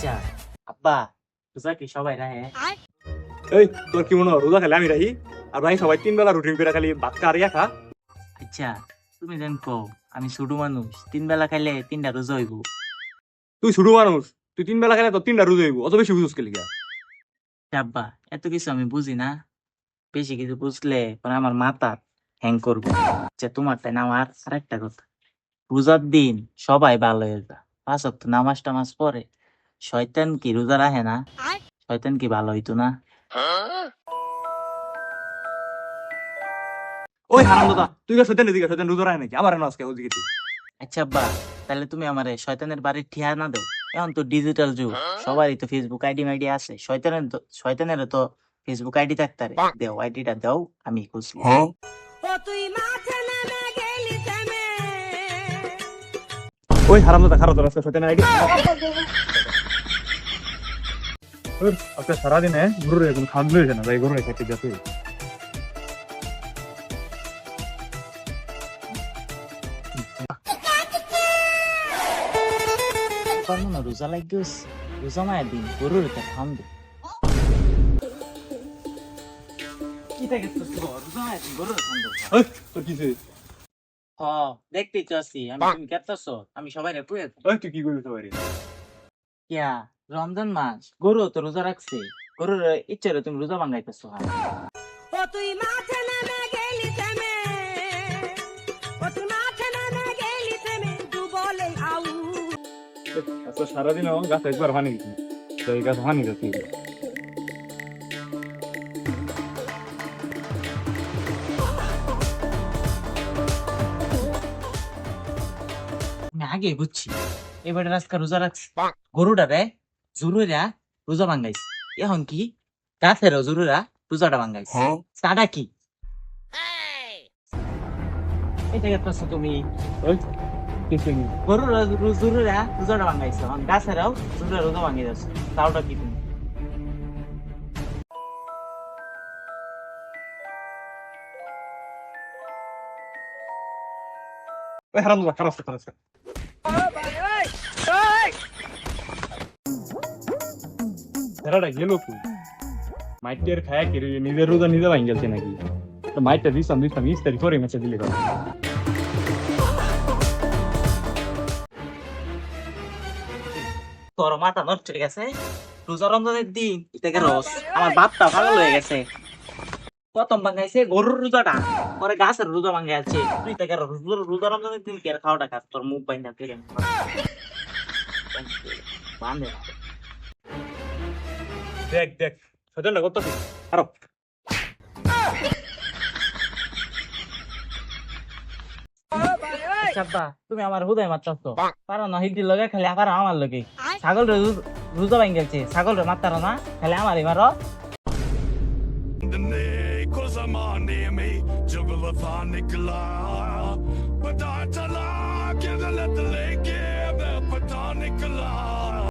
আচ্ছা। আব্বা রোজা কি সবাই রাহে? এই তোর কি মনে হয় রোজা খেলে আমি রাহি? আর ভাই সবাই তিন বেলা রুটিন করে খালি ভাত খা আর ইয়া খা। আচ্ছা তুমি যেন কো আমি ছোট মানুষ তিন বেলা খাইলে তিনটা রোজা হইব। তুই শুরু মানুষ তুই তিন বেলা খেলে তোর তিনটা রোজা হইব অত বেশি বুঝুস খেলি আব্বা এত কিছু আমি বুঝি না। বেশি কিছু বুঝলে পরে আমার মাথা হ্যাং করব। আচ্ছা তোমার তাই না আমার আরেকটা কথা। রোজার দিন সবাই ভালো হয়ে যা। পাঁচ অক্ট নামাজ টামাজ পরে শয়তান কি রোজা রাখে না? শয়তান কি ভালো হইতো না? ওই হারাম দাদা তুই কে সত্যি দিকে সত্যি রোজা রাখে নাকি? আমার এনে আজকে ওদিকে আচ্ছা আব্বা তাহলে তুমি আমারে শয়তানের বাড়ির ঠিয়া না দাও। এখন তো ডিজিটাল যুগ সবারই তো ফেসবুক আইডি মাইডি আছে। শয়তানের তো শয়তানের তো ফেসবুক আইডি থাকতে পারে। দেও আইডিটা দাও আমি গেলি থেমে ওই হারাম দাদা খারাপ আজকে সত্যি আইডি আজকে সারাদিন গরুর এখন খাদ্য হয়েছে না তাই গরুর খেতে যাতে রোজা লাগিয়েছে রোজা মায়ের দিন গরুর কি থাকে রোজা মায়ের দিন গরুর থামবে তোর কিছু হ দেখতেই তো আছি আমি তুমি কেতাছ আমি সবাই রে তুই কি করবি সবাই কিয়া রমজান মাস গরু তো রোজা রাখছে। গরুর ইচ্ছে রে তুমি রোজা ভাঙাইতেছো হ্যাঁ। ও তুই মাঠে নেমে গেলি থেমে ও তুই মাঠে নেমে গেলি থেমে দু বলে আউ সারাদিন আমার গাছ একবার তো এই গাছ আগে বুঝছি এবারে রাস্তা রোজা রাখছি। গরুটা রে জুরুরা রোজা ভাঙাইছে এখন কি? গাছেরও জুরুরা রোজাটা ভাঙাইছে সাদা কি? এটা কেতাছো তুমি গরুর জুরুরা রোজাটা ভাঙাইছে এখন গাছেরও জুরুরা রোজা ভাঙিয়ে যাচ্ছে তাওটা কি তুমি? খারাপ ছেলেটা গেল কই? মাইটের খায়া কি রে, নিজের রোজা নিজে ভাঙ গেছে নাকি? তো মাইটটা দিতাম দিতাম ইস্তারি করে মেছে দিলে কথা তোর মাথা নষ্ট হয়ে গেছে? রোজা রমজানের দিন এটাকে রস? আমার বাপটা পাগল হয়ে গেছে। প্রথম ভাঙাইছে গরুর রোজাটা পরে গাছের রোজা ভাঙে আছে তুই তাকে রোজা রমজানের দিন কে খাওয়াটা খাস? তোর মুখ বাইন্দা তুই বান্ধে। দেখ দেখ সজনটা কত চাব্বা তুমি আমার হুদায় মারতাছ। পারো না লগে খালি আবার আমার লগে। ছাগল রে রোজা ভাঙ গেছে ছাগল রে মারতারো না খালি আমারই মারো। I'm on near me, juggle of Nicola. But